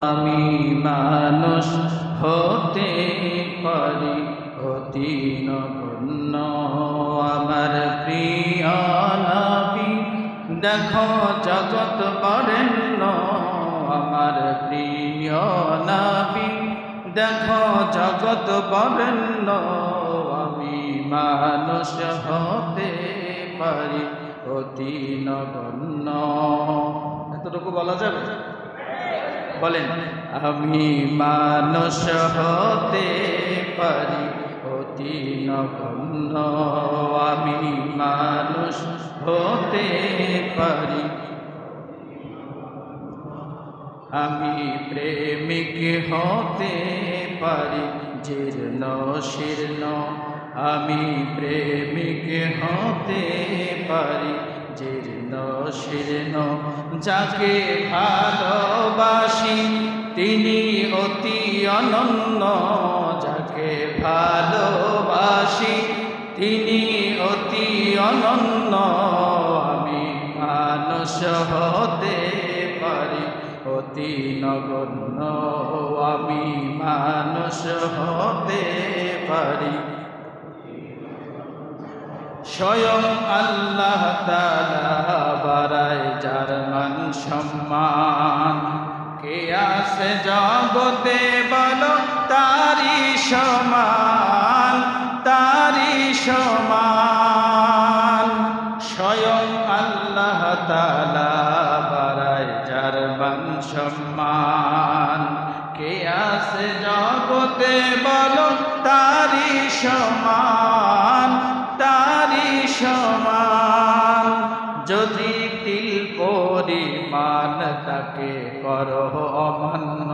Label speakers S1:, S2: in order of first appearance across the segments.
S1: আমি মানুষ হতে পারি, অতি নগণ্য। আমার প্রিয় দেখো জগৎ বরেণ্য। আমার প্রিয় দেখো জগৎ বরেণ্য। আমি মানুষ হতে পারি, অতি নগণ্য। এতটুকু বলা যাবে? বলেন। আমি মানুষ হতে পারি, অতি নগণ্য। আমি মানুষ হতে পারি। আমি প্রেমিক হতে পারি, জীর্ণ, শীর্ণ। আমি প্রেমিক হতে পারি শীর্ণ যাকে ভালোবাসি, তিনি অতি অনন্য। যাকে ভালোবাসি, তিনি অতি অনন্য। আমি মানুষ হতে পারি, অতি নগণ্য। আমি মানুষ হতে পারি। স্বয়ং আল্লাহ তালা সম্মান। কে আসে জগতে বলো তারি সমান তারি সমান। স্বয়ং আল্লাহ তালা বারায় যার মান সম্মান। কে আসে জগতে বলো তারি সমান। তাকে করো অমান্য।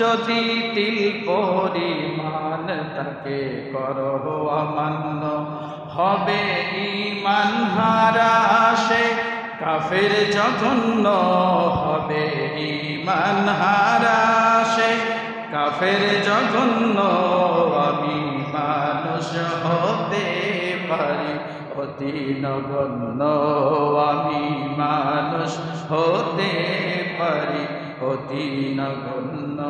S1: যদি তিল পরিমাণ তাকে করো অমান্য, হবে ইমান হারাশে কাফের জঘন্য, হবে ইমান হারাশে কাফের জঘন্য। আমি মানুষ হতে পারি অতি নগণ্য। আমি মানুষ হতে পারি অতি নগণ্য।